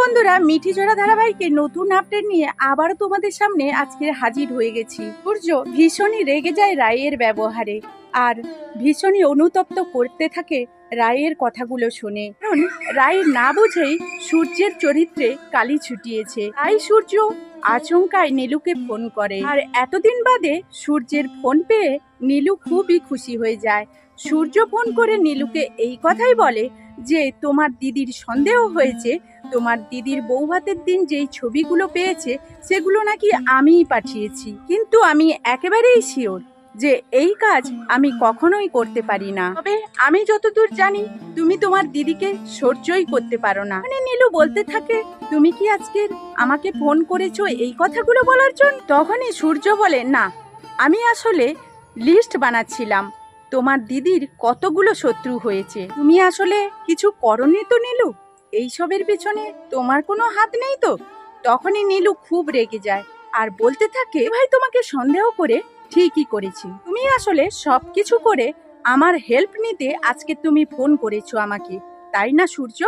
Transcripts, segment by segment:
বন্ধুরা মিঠি জোড়া ধারাবাহিকে নতুন আপডেট নিয়ে আবারও তোমাদের সামনে আজকে হাজির হয়ে গেছি। সূর্য ভীষণই রেগে যায় রায়ের ব্যবহারে আর ভীষণই অনুতপ্ত করতে থাকে রায়ের কথাগুলো শুনে। কারণ রায় না বুঝেই সূর্যের চরিত্রে কালি ছুটিয়েছে। তাই সূর্য আচমকায় নীলুকে ফোন করে। আর এতদিন বাদে সূর্যের ফোন পেয়ে নীলু খুবই খুশি হয়ে যায়। সূর্য ফোন করে নীলুকে এই কথাই বলে যে, তোমার দিদির সন্দেহ হয়েছে তোমার দিদির বউ ভাতের দিন যেই ছবিগুলো পেয়েছে, সেগুলো নাকি আমিই পাঠিয়েছি। কিন্তু আমি একেবারেই শিওর যে এই কাজ আমি কখনোই করতে পারি না। তবে আমি যতদূর জানি, তুমি তোমার দিদিকে সহ্যই করতে পারো না। মানে নীলু বলতে থাকে, তুমি কি আজকে আমাকে ফোন করেছ এই কথাগুলো বলার জন্য? তখনই সূর্য বলে, না, আমি আসলে লিস্ট বানাচ্ছিলাম। তোমার দিদির কতগুলো শত্রু হয়েছে? তুমি আসলে কিছু করনি তো নীলু? এইসবের পেছনে তোমার কোনো হাত নেই তো? তখনই নীলু খুব রেগে যায় আর বলতে থাকে ভাই, তোমাকে সন্দেহ করে ঠিকই করেছি। তুমি আসলে সব কিছু করে আমার হেল্প নিতে আজকে তুমি ফোন করেছ আমাকে, তাই না সূর্য?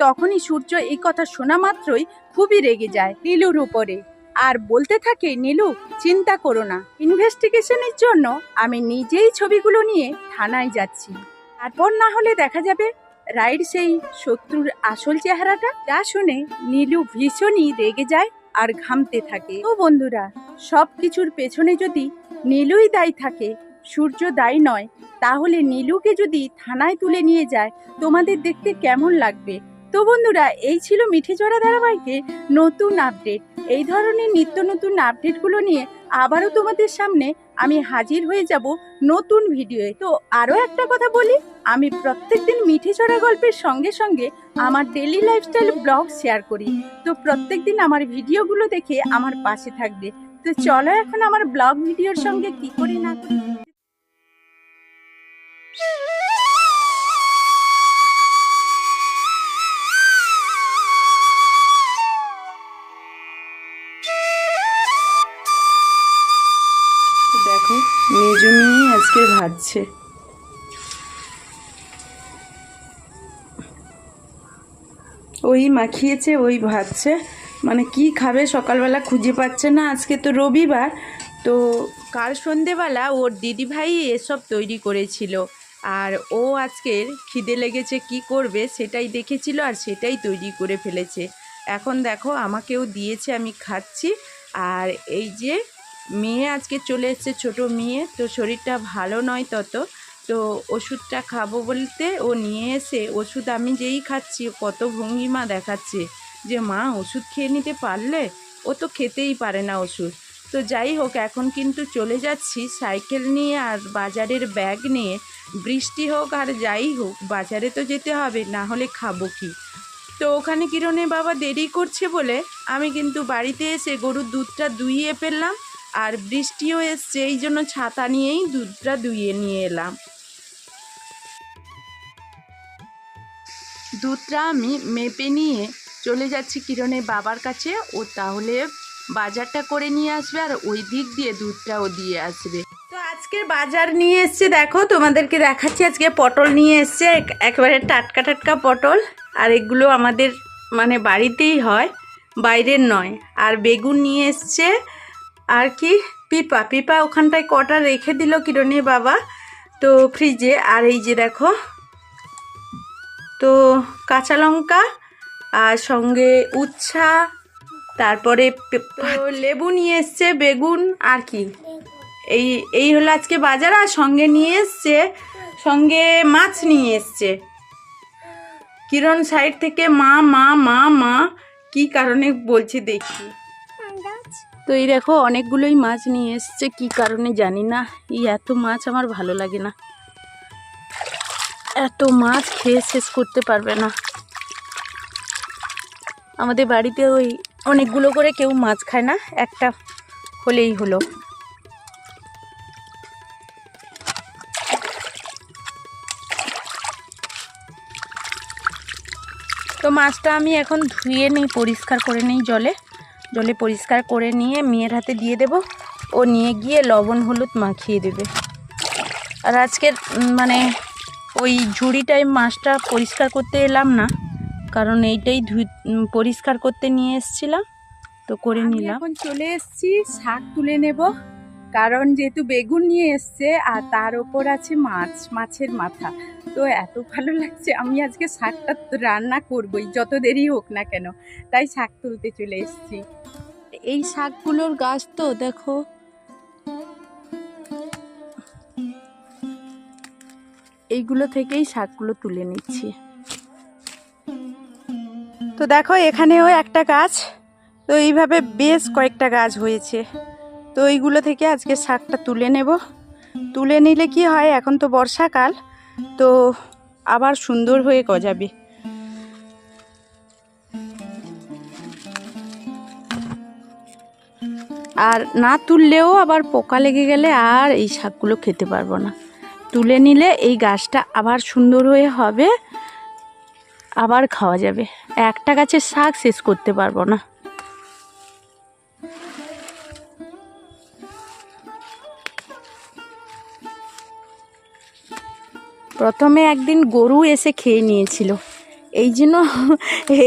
তখনই সূর্য এই কথা শোনা মাত্রই খুবই রেগে যায় নীলুর উপরে। আর বলতে থাকে, নীলু, চিন্তা করো না। ইনভেস্টিগেশনের জন্য আমি নিজেই ছবিগুলো নিয়ে থানায় যাচ্ছি। তারপর না হলে দেখা যাবে রাইড সেই শত্রুর আসল চেহারাটা? যা শুনে নীলু ভীষণই রেগে যায় আর ঘামতে থাকে। ও বন্ধুরা সব কিছুর পেছনে যদি নীলুই দায়ী থাকে, সূর্য দায়ী নয়, তাহলে নীলুকে যদি থানায় তুলে নিয়ে যায়, তোমাদের দেখতে কেমন লাগবে? তো বন্ধুরা, এই ছিল মিঠে জড়া ধারাবাহিকে নতুন আপডেট। এই ধরনের নিত্য নতুন আপডেটগুলো নিয়ে আবারও তোমাদের সামনে আমি হাজির হয়ে যাব নতুন ভিডিওয়ে। তো আরও একটা কথা বলি, আমি প্রত্যেকদিন মিঠে ছড়া গল্পের সঙ্গে সঙ্গে আমার ডেলি লাইফস্টাইল ব্লগ শেয়ার করি। তো প্রত্যেকদিন আমার ভিডিওগুলো দেখে আমার পাশে থাকবে। তো চলো এখন আমার ব্লগ ভিডিওর সঙ্গে কি করি না ভাজছে ওই মাখিয়েছে, ওই ভাবছে মানে কি খাবে সকালবেলা খুঁজে পাচ্ছে না। আজকে তো রবিবার। তো কাল সন্ধেবেলা ওর দিদিভাই এসব তৈরি করেছিল। আর ও আজকের খিদে লেগেছে, কি করবে সেটাই দেখেছিল আর সেটাই তৈরি করে ফেলেছে। এখন দেখো, আমাকেও দিয়েছে, আমি খাচ্ছি। আর এই যে মেয়ে আজকে চলে এসছে ছোট মেয়ে, তো শরীরটা ভালো নয় তত। তো ওষুধটা খাব বলতে ও নিয়ে এসে ওষুধ আমি যেই খাচ্ছি, কত ভঙ্গিমা দেখাচ্ছে যে মা ওষুধ খেয়ে নিতে পারলে? ও তো খেতেই পারে না ওষুধ। তো যাই হোক, এখন কিন্তু চলে যাচ্ছি সাইকেল নিয়ে আর বাজারের ব্যাগ নিয়ে। বৃষ্টি হোক আর যাই হোক, বাজারে তো যেতে হবে, না হলে খাব কি? তো ওখানে কিরণে বাবা দেরি করছে বলে আমি কিন্তু বাড়িতে এসে গরুর দুধটা দুইয়ে ফেললাম। আর বৃষ্টিও এসছে, এই জন্য ছাতা নিয়েই দুধটা দুইয়ে নিয়ে এলাম। দুধটা আমি মেপে নিয়ে চলে যাচ্ছি কিরণের বাবার কাছে, ও তাহলে বাজারটা করে নিয়ে আসবে আর ওই দিক দিয়ে দুধটাও দিয়ে আসবে। তো আজকের বাজার নিয়ে এসছে, দেখো তোমাদেরকে দেখাচ্ছি, আজকে পটল নিয়ে এসছে, এক- একেবারে টাটকা টাটকা পটল, আর এগুলো আমাদের মানে বাড়িতেই হয়, বাইরের নয়। আর বেগুন নিয়ে এসছে আর কি? পিপা পিপা ওখানটায় কটা রেখে দিল কিরণের বাবা? তো ফ্রিজে আর এই যে দেখো। তো কাঁচা লঙ্কা আর সঙ্গে উচ্ছা তারপরে লেবু নিয়ে এসছে বেগুন আর কি? এই এই হলো আজকে বাজার আর সঙ্গে নিয়ে এসছে সঙ্গে মাছ নিয়ে এসছে। কিরণ সাইড থেকে মা মা মা মা কি কারণে বলছে দেখি। তো এই দেখো, অনেকগুলোই মাছ নিয়ে এসছে, কি কারণে জানি না। এই এত মাছ আমার ভালো লাগে না। এত মাছ খেয়ে শেষ করতে পারবে না। আমাদের বাড়িতে ওই অনেকগুলো করে কেউ মাছ খায় না, একটা হলেই হলো। তো মাছটা আমি এখন ধুয়ে নিই, পরিষ্কার করে নিই জলে। জলে পরিষ্কার করে নিয়ে মেয়ের হাতে দিয়ে দেব। ও নিয়ে গিয়ে লবণ হলুদ মাখিয়ে দেবে। আর আজকের মানে ওই ঝুড়িটাই মাছটা পরিষ্কার করতে এলাম না কারণ এইটাই ধুই পরিষ্কার করতে নিয়ে এসছিলাম। তো করে নিলাম। এখন চলে এসছি শাক তুলে নেব। কারণ যেহেতু বেগুন নিয়ে এসছে আর তার ওপর আছে মাছ, মাছের মাথা। তো এত ভালো লাগছে, আমি আজকে শাকটা রান্না করবই, যত দেরি হোক না কেন। তাই শাক তুলতে চলে এসছি। এই শাকগুলোর গাছ তো, দেখো। এইগুলো থেকেই শাকগুলো তুলে নিচ্ছি। তো দেখো, এখানেও একটা গাছ। তো এইভাবে বেশ কয়েকটা গাছ হয়েছে। তো এইগুলো থেকে আজকে শাকটা তুলে নেব। তুলে নিলে কি হয়, এখন তো বর্ষাকাল, তো আবার সুন্দর হয়ে গজাবে। আর না তুললেও আবার পোকা লেগে গেলে আর এই শাকগুলো খেতে পারব না। তুলে নিলে এই গাছটা আবার সুন্দর হয়ে হবে, আবার খাওয়া যাবে। একটা গাছের শাক শেষ করতে পারব না। প্রথমে একদিন গরু এসে খেয়ে নিয়েছিল। এই জন্য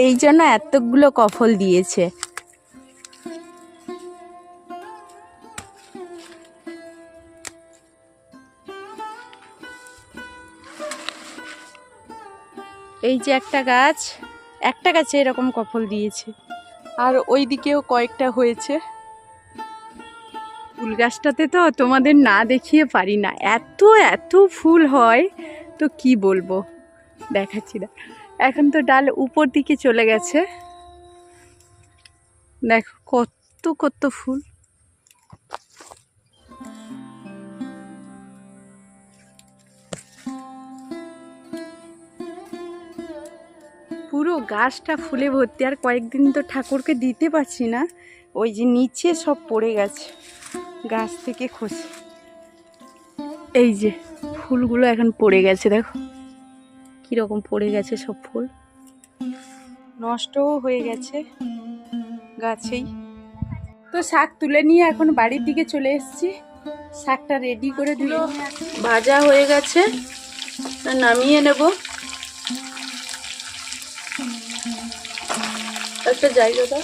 এই জন্য এতগুলো কফল দিয়েছে। এই যে একটা গাছ, একটা গাছে এরকম কফল দিয়েছে। আর ওই দিকেও কয়েকটা হয়েছে। ফুল গাছটাতে তো তোমাদের না দেখিয়ে পারি না। এত এত ফুল হয়। তো কি বলব? দেখাচ্ছি না। এখন তো ডাল উপর দিকে চলে গেছে। দেখো কত কত ফুল। পুরো গাছটা ফুলে ভর্তি। আর কয়েকদিন তো ঠাকুরকে দিতে পারছি না। ওই যে নিচে সব পড়ে গেছে। গাছ থেকে খসে এই যে ফুলগুলো এখন পড়ে গেছে দেখো। কীরকম পড়ে গেছে সব ফুল। নষ্টও হয়ে গেছে গাছেই। তো শাক তুলে নিয়ে এখন বাড়ির দিকে চলে এসেছি। শাকটা রেডি করে আসি। ভাজা হয়ে গেছে নামিয়ে নেব। একটা জায়গা দাও।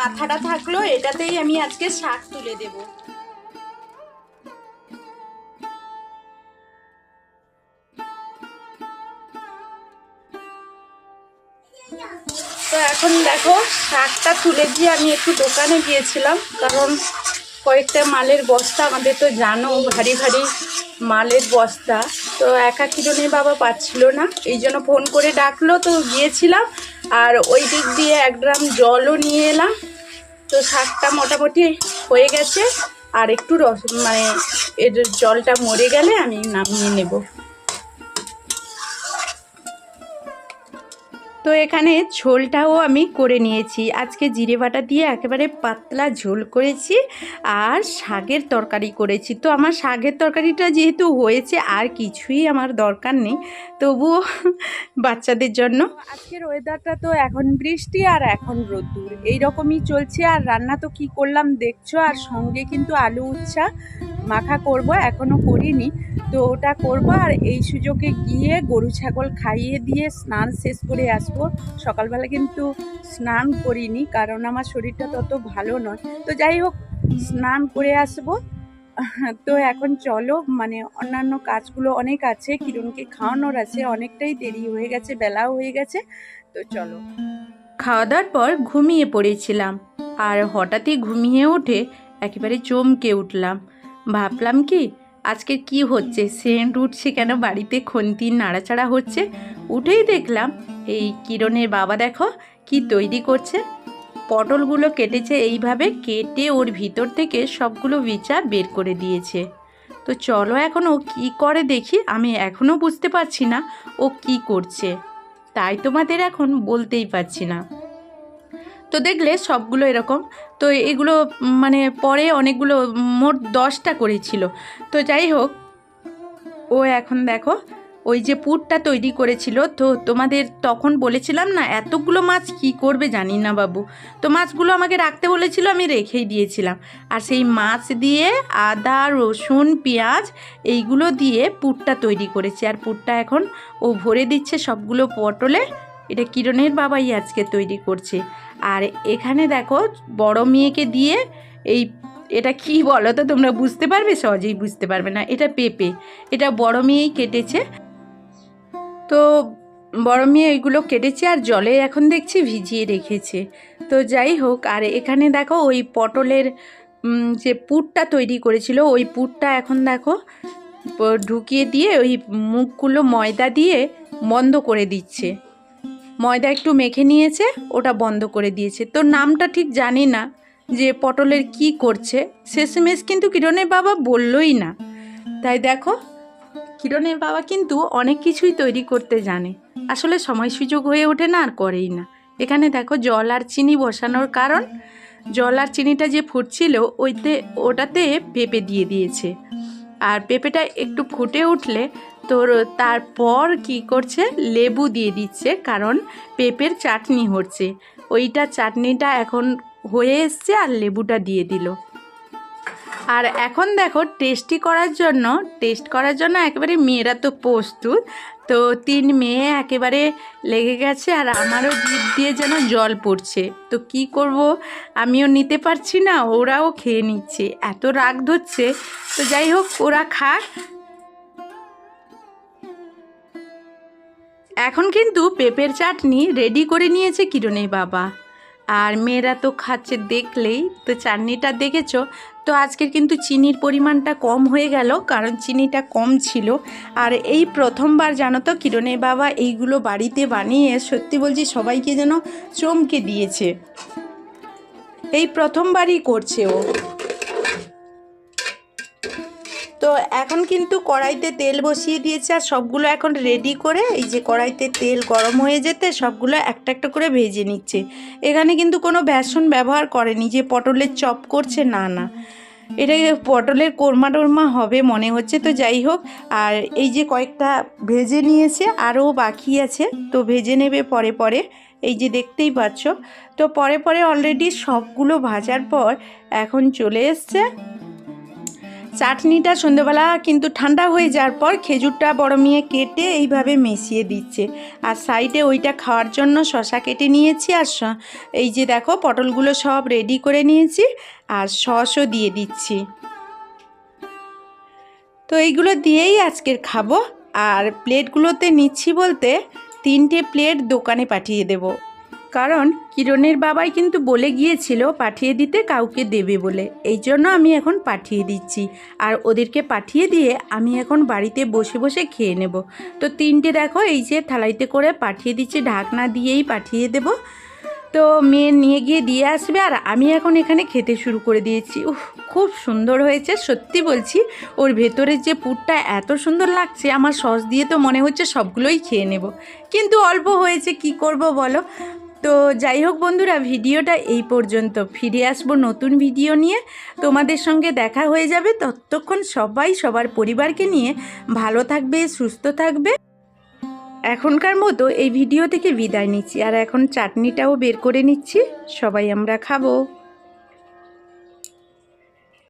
মাথাটা থাকল, এটাতেই আমি আজকে শাক তুলে দেব। তো এখন দেখো, শাকটা তুলে দিয়ে আমি একটু দোকানে গিয়েছিলাম, কারণ কয়েকটা মালের বস্তা, আমাদের তো জানো ভারী ভারী মালের বস্তা, তো একা কিলো বাবা পাচ্ছিল না, এই জন্য ফোন করে ডাকলো, তো গিয়েছিলাম আর ওই দিক দিয়ে এক ড্রাম জলও নিয়ে এলাম। তো শাকটা মোটামুটি হয়ে গেছে। আর একটু রস মানে এর জলটা মরে গেলে আমি নামিয়ে নেব। তো এখানে ঝোলটাও আমি করে নিয়েছি। আজকে জিরে বাটা দিয়ে একেবারে পাতলা ঝোল করেছি আর শাকের তরকারি করেছি। তো আমার শাগের তরকারিটা যেহেতু হয়েছে, আর কিছুই আমার দরকার নেই। তবুও বাচ্চাদের জন্য। আজকের ওয়েদারটা তো এখন বৃষ্টি আর এখন রোদ্দুর। এইরকমই চলছে। আর রান্না তো কি করলাম দেখছ? আর সঙ্গে কিন্তু আলু উচ্ছা। মাখা করব, এখনও করিনি। তো ওটা করব আর এই সুযোগে গিয়ে গরু ছাগল খাইয়ে দিয়ে স্নান শেষ করে আসব। সকালবেলা কিন্তু স্নান করিনি, কারণ আমার শরীরটা তত ভালো নয়। তো যাই হোক, স্নান করে আসব। তো এখন চলো মানে অন্যান্য কাজগুলো অনেক আছে, কিরণকে খাওয়ানোর আছে, অনেকটাই দেরি হয়ে গেছে, বেলাও হয়ে গেছে। তো চলো। খাওয়া দাওয়ার পর ঘুমিয়ে পড়েছিলাম, আর হঠাৎই ঘুমিয়ে উঠে একেবারে চমকে উঠলাম। ভাবলাম কি, আজকে কি হচ্ছে? সেন্ট উঠছে কেন বাড়িতে? খন্তির নাড়াচাড়া হচ্ছে? উঠেই দেখলাম, এই কিরণের বাবা দেখো কি তৈরি করছে। পটলগুলো কেটেছে এইভাবে কেটে ওর ভিতর থেকে সবগুলো বিচা বের করে দিয়েছে। তো চলো এখন ও কী করে দেখি, আমি এখনও বুঝতে পারছি না ও কি করছে। তাই তোমাদের এখন বলতেই পারছি না। তো দেখলে সবগুলো এরকম তো এগুলো মানে পরে অনেকগুলো, মোট দশটা করেছিল। তো যাই হোক, ও এখন দেখো, ওই যে পুরটা তৈরি করেছিল। তো তোমাদের তখন বলেছিলাম না, এতগুলো মাছ কি করবে জানি না বাবু। তো মাছগুলো আমাকে রাখতে বলেছিল, আমি রেখেই দিয়েছিলাম। আর সেই মাছ দিয়ে আদা, রসুন, পেঁয়াজ, এইগুলো দিয়ে পুরটা তৈরি করেছে। আর পুরটা এখন ও ভরে দিচ্ছে সবগুলো পটলে। এটা কিরণের বাবাই আজকে তৈরি করছে। আর এখানে দেখো বড় মেয়েকে দিয়ে এই, এটা কি বলো তো? তোমরা বুঝতে পারবে? সহজেই বুঝতে পারবে না। এটা পেঁপে। এটা বড় মেয়েই কেটেছে। তো বড় মেয়ে এগুলো কেটেছে আর জলে এখন দেখছি ভিজিয়ে রেখেছে। তো যাই হোক, আর এখানে দেখো ওই পটলের যে পুরটা তৈরি করেছিল, ওই পুরটা এখন দেখো ঢুকিয়ে দিয়ে ওই মুখগুলো ময়দা দিয়ে বন্ধ করে দিচ্ছে। ময়দা একটু মেখে নিয়েছে, ওটা বন্ধ করে দিয়েছে। তো নামটা ঠিক জানি না যে পটলের কি করছে। শেষমেশ কিন্তু কিরণের বাবা বললই না। তাই দেখো, কিরণের বাবা কিন্তু অনেক কিছুই তৈরি করতে জানে। আসলে সময় সুযোগ হয়ে ওঠে না, আর করেই না। এখানে দেখো, জল আর চিনি বসানোর কারণ। জল আর চিনিটা যে ফুটছিল, ওইতে, ওটাতে পেঁপে দিয়ে দিয়েছে। আর পেঁপেটা একটু ফুটে উঠলে তোর তারপর কি করছে? লেবু দিয়ে দিচ্ছে, কারণ পেঁপের চাটনি হচ্ছে। ওইটা চাটনিটা এখন হয়ে এসছে আর লেবুটা দিয়ে দিল। আর এখন দেখো, টেস্টি করার জন্য, টেস্ট করার জন্য একেবারে মেয়েরা তো প্রস্তুত। তো তিন মেয়ে একেবারে লেগে গেছে আর আমারও জিভ দিয়ে যেন জল পড়ছে। তো কি করব? আমিও নিতে পারছি না, ওরাও খেয়ে নিচ্ছে। এত রাগ ধরছে। তো যাই হোক, ওরা খাক। এখন কিন্তু পেঁপের চাটনি রেডি করে নিয়েছে কিরণের বাবা। আর মেয়েরা তো খাচ্ছে দেখলেই, তো চাটনিটা দেখেছ? তো আজকের কিন্তু চিনির পরিমাণটা কম হয়ে গেল, কারণ চিনিটা কম ছিল। আর এই প্রথমবার জানো তো কিরণের বাবা এইগুলো বাড়িতে বানিয়ে সত্যি বলছি সবাইকে যেন চমকে দিয়েছে। এই প্রথমবারই করছে ও। তো এখন কিন্তু কড়াইতে তেল বসিয়ে দিয়েছে আর সবগুলো এখন রেডি করে এই যে কড়াইতে তেল গরম হয়ে যেতে সবগুলো একটা একটা করে ভেজে নিচ্ছে। এখানে কিন্তু কোনো বেসন ব্যবহার করেনি যে পটলের চপ করছে, না না। এটা পটলের কোরমা টোরমা হবে মনে হচ্ছে, তো যাই হোক। আর এই যে কয়েকটা ভেজে নিয়েছে, আরও বাকি আছে, তো ভেজে নেবে পরে পরে। এই যে দেখতেই পাচ্ছ, তো পরে পরে অলরেডি সবগুলো ভাজার পর এখন চলে এসছে। চাটনিটা সন্ধেবেলা কিন্তু ঠান্ডা হয়ে যাওয়ার পর খেজুরটা বড় মেয়ে কেটে এইভাবে মিশিয়ে দিচ্ছে। আর সাইডে ওইটা খাওয়ার জন্য শশা কেটে নিয়েছি আর এই যে দেখো পটলগুলো সব রেডি করে নিয়েছি আর সসও দিয়ে দিচ্ছি। তো এইগুলো দিয়েই আজকের খাব। আর প্লেটগুলোতে নিচ্ছি বলতে তিনটে প্লেট দোকানে পাঠিয়ে দেব। কারণ কিরণের বাবাই কিন্তু বলে গিয়েছিল পাঠিয়ে দিতে কাউকে দেবে বলে। এই জন্য আমি এখন পাঠিয়ে দিচ্ছি। আর ওদেরকে পাঠিয়ে দিয়ে আমি এখন বাড়িতে বসে বসে খেয়ে নেব। তো তিনটে দেখো, এই যে থালাইতে করে পাঠিয়ে দিচ্ছি, ঢাকনা দিয়েই পাঠিয়ে দেব। তো মেয়ে নিয়ে গিয়ে দিয়ে আসবে আর আমি এখন এখানে খেতে শুরু করে দিয়েছি। উফ, খুব সুন্দর হয়েছে, সত্যি বলছি। ওর ভেতরের যে পুরটা এত সুন্দর লাগছে, আমার সস দিয়ে তো মনে হচ্ছে সবগুলোই খেয়ে নেব। কিন্তু অল্প হয়েছে, কি করব বলো? তো যাই হোক বন্ধুরা, ভিডিওটা এই পর্যন্ত। ফিরে আসব নতুন ভিডিও নিয়ে। তোমাদের সঙ্গে দেখা হয়ে যাবে ততক্ষণ সবাই সবার পরিবারকে নিয়ে ভালো থাকবে, সুস্থ থাকবে। এখনকার মতো এই ভিডিও থেকে বিদায় নিচ্ছি। আর এখন চাটনিটাও বের করে নিচ্ছি। সবাই আমরা খাব।